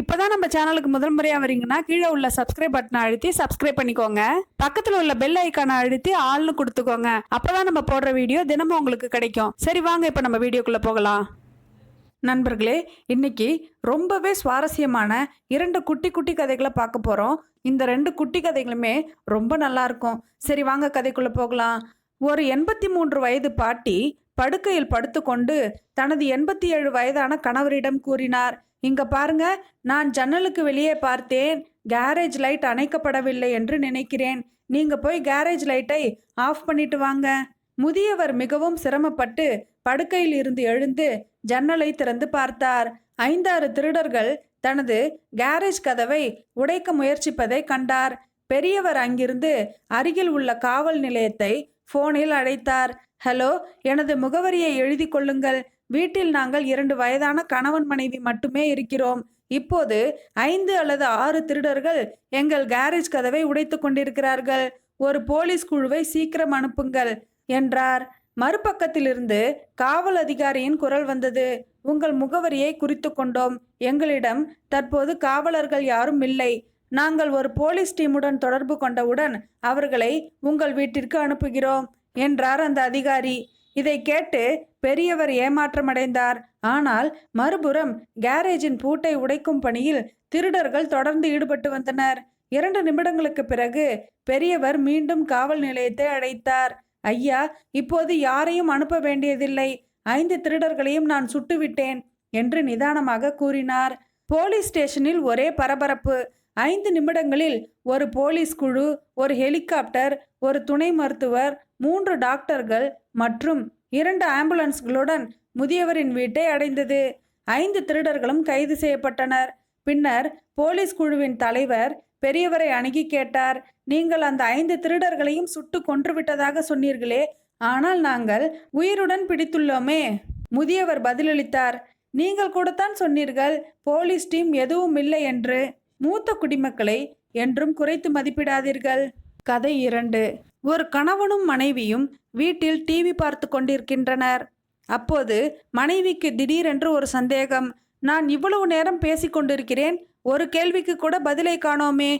இப்போதான் நம்ம சேனலுக்கு முதல் முறையாக வரீங்கன்னா கீழே உள்ள சப்ஸ்கிரைப் பட்டனை அழுத்தி சப்ஸ்கிரைப் பண்ணிக்கோங்க. பக்கத்தில் உள்ள பெல் ஐக்கானை அழுத்தி ஆள்னு கொடுத்துக்கோங்க. அப்போதான் நம்ம போடுற வீடியோ தினமும் உங்களுக்கு கிடைக்கும். சரி வாங்க இப்போ நம்ம வீடியோக்குள்ளே போகலாம். நண்பர்களே இன்னைக்கு ரொம்பவே சுவாரஸ்யமான இரண்டு குட்டி குட்டி கதைகளை பார்க்க போகிறோம் இந்த ரெண்டு குட்டி கதைகளுமே ரொம்ப நல்லா இருக்கும். சரி வாங்க கதைக்குள்ளே போகலாம். ஒரு எண்பத்தி மூன்று வயது பாட்டி படுக்கையில் படுத்துக்கொண்டு தனது எண்பத்தி ஏழு வயதான கணவரிடம் கூறினார் இங்க பாருங்க நான் ஜன்னலுக்கு வெளியே பார்த்தேன். கேரேஜ் லைட் அணைக்கப்படவில்லை என்று நினைக்கிறேன். நீங்க போய் கேரேஜ் லைட்டை ஆஃப் பண்ணிட்டு வாங்க. முதியவர் மிகவும் சிரமப்பட்டு படுக்கையில் இருந்து எழுந்து ஜன்னலை திறந்து பார்த்தார். ஐந்தாறு திருடர்கள் தனது கேரேஜ் கதவை உடைக்க முயற்சிப்பதை கண்டார். பெரியவர் அங்கிருந்து அருகில் உள்ள காவல் நிலையத்தை போனில் அழைத்தார். ஹலோ எனது முகவரியை எழுதி கொள்ளுங்கள். வீட்டில் நாங்கள் இரண்டு வயதான கணவன் மனைவி மட்டுமே இருக்கிறோம். இப்போது ஐந்து அல்லது ஆறு திருடர்கள் எங்கள் கேரேஜ் கதவை உடைத்து கொண்டிருக்கிறார்கள். ஒரு போலீஸ் குழுவை சீக்கிரம் அனுப்புங்கள் என்றார். மறுபக்கத்திலிருந்து காவல் அதிகாரியின் குரல் வந்தது. உங்கள் முகவரியை குறித்து கொண்டோம். எங்களிடம் தற்போது காவலர்கள் யாரும் இல்லை. நாங்கள் ஒரு போலீஸ் டீமுடன் தொடர்பு கொண்டவுடன் அவர்களை உங்கள் வீட்டிற்கு அனுப்புகிறோம் என்றார் அந்த அதிகாரி. இதை கேட்டு பெரியவர் ஏமாற்றமடைந்தார். ஆனால் மறுபுறம் கேரேஜின் பூட்டை உடைக்கும் பணியில் திருடர்கள் தொடர்ந்து ஈடுபட்டு வந்தனர். இரண்டு நிமிடங்களுக்கு பிறகு பெரியவர் மீண்டும் காவல் நிலையத்தை அழைத்தார் ஐயா இப்போது யாரையும் அனுப்ப வேண்டியதில்லை. ஐந்து திருடர்களையும் நான் சுட்டுவிட்டேன் என்று நிதானமாக கூறினார். போலீஸ் ஸ்டேஷனில் ஒரே பரபரப்பு. ஐந்து நிமிடங்களில் ஒரு போலீஸ் குழு ஒரு ஹெலிகாப்டர் ஒரு துணை மருத்துவர் மூன்று டாக்டர்கள் மற்றும் இரண்டு ஆம்புலன்ஸ்களுடன் முதியவரின் வீட்டை அடைந்தது. ஐந்து திருடர்களும் கைது செய்யப்பட்டனர். பின்னர் போலீஸ் குழுவின் தலைவர் பெரியவரை அணுகி கேட்டார். நீங்கள் அந்த ஐந்து திருடர்களையும் சுட்டு கொன்றுவிட்டதாக சொன்னீர்களே. ஆனால் நாங்கள் உயிருடன் பிடித்துள்ளோமே முதியவர் பதிலளித்தார். நீங்கள் கூடத்தான் சொன்னீர்கள். போலீஸ் டீம் எதுவும் இல்லை என்று. மூத்த குடிமக்களை என்றும் குறைத்து மதிப்பிடாதீர்கள் கதை இரண்டு. ஒரு கணவனும் மனைவியும் வீட்டில் டிவி பார்த்து கொண்டிருக்கின்றனர். அப்போது மனைவிக்கு திடீரென்று ஒரு சந்தேகம் நான் இவ்வளவு நேரம் பேசிக் கொண்டிருக்கிறேன் ஒரு கேள்விக்கு கூட பதிலை காணோமே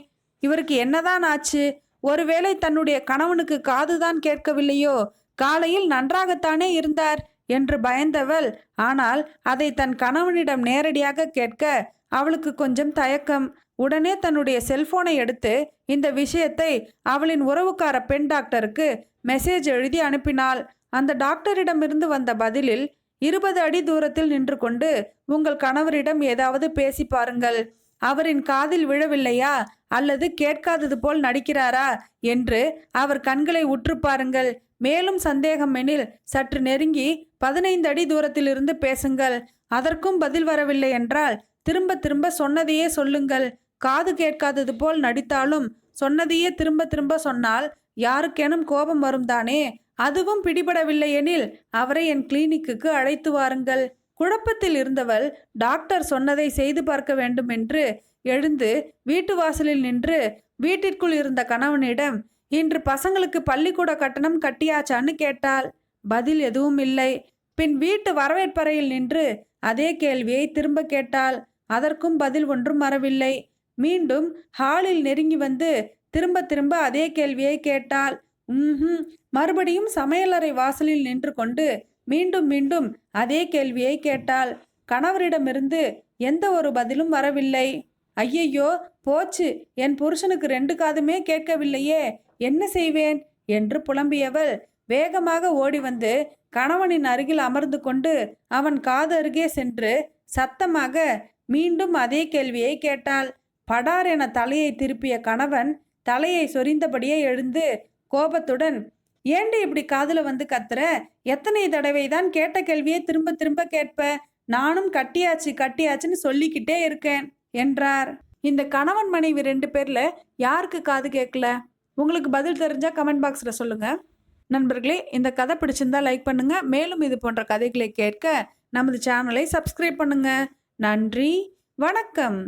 இவருக்கு என்னதான் ஆச்சு? ஒருவேளை தன்னுடைய கணவனுக்கு காதுதான் கேட்கவில்லையோ? காலையில் நன்றாகத்தானே இருந்தார்? என்று பயந்தவள். ஆனால் அதை தன் கணவனிடம் நேரடியாக கேட்க அவளுக்கு கொஞ்சம் தயக்கம். உடனே தன்னுடைய செல்போனை எடுத்து இந்த விஷயத்தை அவளின் உறவுக்கார பெண் டாக்டருக்கு மெசேஜ் எழுதி அனுப்பினாள். அந்த டாக்டரிடமிருந்து வந்த பதிலில் இருபது அடி தூரத்தில் நின்று கொண்டு உங்கள் கணவரிடம் ஏதாவது பேசி பாருங்கள். அவரின் காதில் விழவில்லையா? அல்லது கேட்காதது போல் நடிக்கிறாரா? என்று அவர் கண்களை உற்று பாருங்கள். மேலும் சந்தேகம் எனில் சற்று நெருங்கி பதினைந்து அடி தூரத்திலிருந்து பேசுங்கள். அதற்கும் பதில் வரவில்லை என்றால் திரும்ப திரும்ப சொன்னதையே சொல்லுங்கள். காது கேட்காதது போல் நடித்தாலும் சொன்னதையே திரும்ப திரும்ப சொன்னால் யாருக்கேனும் கோபம் வரும் தானே அதுவும் பிடிபடவில்லை எனில் அவரை என் கிளினிக்குக்கு அழைத்து வாருங்கள். குழப்பத்தில் இருந்தவள் டாக்டர் சொன்னதை செய்து பார்க்க வேண்டும் என்று எழுந்து வீட்டு வாசலில் நின்று வீட்டிற்குள் இருந்த கணவனிடம் இன்று பசங்களுக்கு பள்ளிக்கூட கட்டணம் கட்டியாச்சான்னு கேட்டாள். பதில் எதுவும் இல்லை. பின் வீட்டு வரவேற்பறையில் நின்று அதே கேள்வியை திரும்ப கேட்டாள். அதற்கும் பதில் ஒன்றும் வரவில்லை. மீண்டும் ஹாலில் நெருங்கி வந்து திரும்ப திரும்ப அதே கேள்வியை கேட்டாள். ம் மறுபடியும் சமையலறை வாசலில் நின்று கொண்டு மீண்டும் மீண்டும் அதே கேள்வியை கேட்டாள். கணவரிடமிருந்து எந்த ஒரு பதிலும் வரவில்லை. ஐயையோ போச்சு. என் புருஷனுக்கு ரெண்டு காதுமே கேட்கவில்லையே. என்ன செய்வேன்? என்று புலம்பியவள் வேகமாக ஓடி வந்து கணவனின் அருகில் அமர்ந்து கொண்டு அவன் காது அருகே சென்று சத்தமாக மீண்டும் அதே கேள்வியை கேட்டாள். படார் என தலையை திருப்பிய கணவன் தலையை சொரிந்தபடியே எழுந்து கோபத்துடன் ஏண்டி இப்படி காதில் வந்து கத்துற? எத்தனை தடவை தான் கேட்ட கேள்வியை திரும்ப திரும்ப கேட்ப? நானும் கட்டியாச்சு கட்டியாச்சுன்னு சொல்லிக்கிட்டே இருக்கேன் என்றார். இந்த கணவன் மனைவி ரெண்டு பேர்ல யாருக்கு காது கேட்கல உங்களுக்கு பதில் தெரிஞ்சா கமெண்ட் பாக்ஸில் சொல்லுங்க. நண்பர்களே இந்த கதை பிடிச்சிருந்தா லைக் பண்ணுங்க. மேலும் இது போன்ற கதைகளை கேட்க நமது சேனலை சப்ஸ்கிரைப் பண்ணுங்க. நன்றி வணக்கம்.